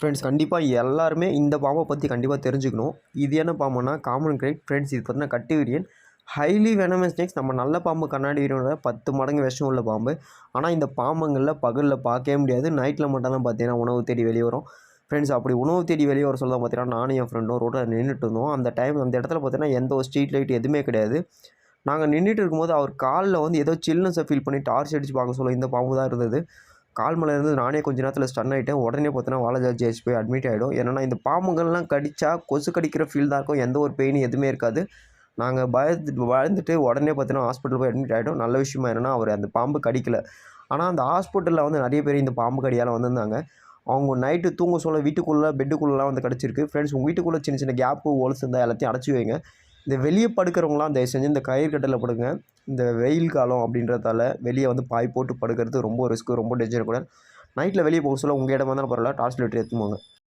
Friends கண்டிப்பாக எல்லாருமே இந்த பாம்பை பற்றி கண்டிப்பாக தெரிஞ்சுக்கணும். இது என்ன பாம்புனா காமன் கிரேட் ஃப்ரெண்ட்ஸ் இது பார்த்தீங்கன்னா கட்டிவிரியன். ஹைலி வெனமஸ் ஸ்னேக்ஸ் நம்ம நல்ல பாம்பு கண்ணாடி விரியனோட பத்து மடங்கு விஷம் உள்ள பாம்பு. ஆனால் இந்த பாம்புங்களில் பகலில் பார்க்கவே முடியாது. நைட்டில் மட்டும் தான் பார்த்தீங்கன்னா உணவு தேடி வெளியே வரும். ஃப்ரெண்ட்ஸ் அப்படி உணவு தேடி வெளியே வர சொல்ல பார்த்தீங்கன்னா நானும் என் ஃப்ரெண்டும் ரோட்டில் நின்றுட்டு இருந்தோம். அந்த டைம் அந்த இடத்துல பார்த்தீங்கன்னா எந்த ஒரு ஸ்ட்ரீட் லைட் எதுவுமே கிடையாது. நாங்கள் நின்றுட்டு இருக்கும்போது அவர் காலில் வந்து ஏதோ சில்னஸை ஃபீல் பண்ணி டார்ச் அடித்து பார்க்க சொல்ல இந்த பாம்பு தான் இருந்தது. கால் மலை இருந்து நானே கொஞ்ச நேரத்தில் ஸ்டன் ஆகிட்டேன் உடனே பார்த்தோன்னா வாலாஜா ஜிஹெச் போய் அட்மிட் ஆகிடும் ஏன்னா இந்த பாம்புகள்லாம் கடித்தா கொசு கடிக்கிற ஃபீல் தான் இருக்கும். எந்த ஒரு பெயின் எதுவுமே இருக்காது. நாங்கள் பயந்து பயந்துட்டு உடனே பார்த்தீங்கன்னா ஹாஸ்பிட்டல் போய் அட்மிட் ஆகிட்டோம் நல்ல விஷயமா என்னென்னா அவர் அந்த பாம்பு கடிக்கல. ஆனால் அந்த ஹாஸ்பிட்டலில் வந்து நிறைய பேர் இந்த பாம்பு கடியால் வந்திருந்தாங்க. அவங்க நைட்டு தூங்க சொல்ல வீட்டுக்குள்ளே பெட்டுக்குள்ளெலாம் வந்து கிடச்சிருக்கு. ஃப்ரெண்ட்ஸ் உங்கள் வீட்டுக்குள்ளே சின்ன சின்ன கேப்பு ஹோல்ஸ் இருந்தால் எல்லாத்தையும் அடைச்சி வைங்க. இந்த வெளியே படுக்கிறவங்களாம் தயவு செஞ்சு இந்த கயிறு கட்டில் படுங்க. இந்த வெயில் காலம் அப்படின்றதால வெளியே வந்து பாய் போட்டு படுக்கிறது ரொம்ப ரிஸ்க்கு ரொம்ப டேஞ்சர் கூட. நைட்டில் வெளியே போக சொல்ல உங்கள் இடமா இருந்தாலும் பரவாயில்ல டார்ச் லைட் எடுத்துன்னு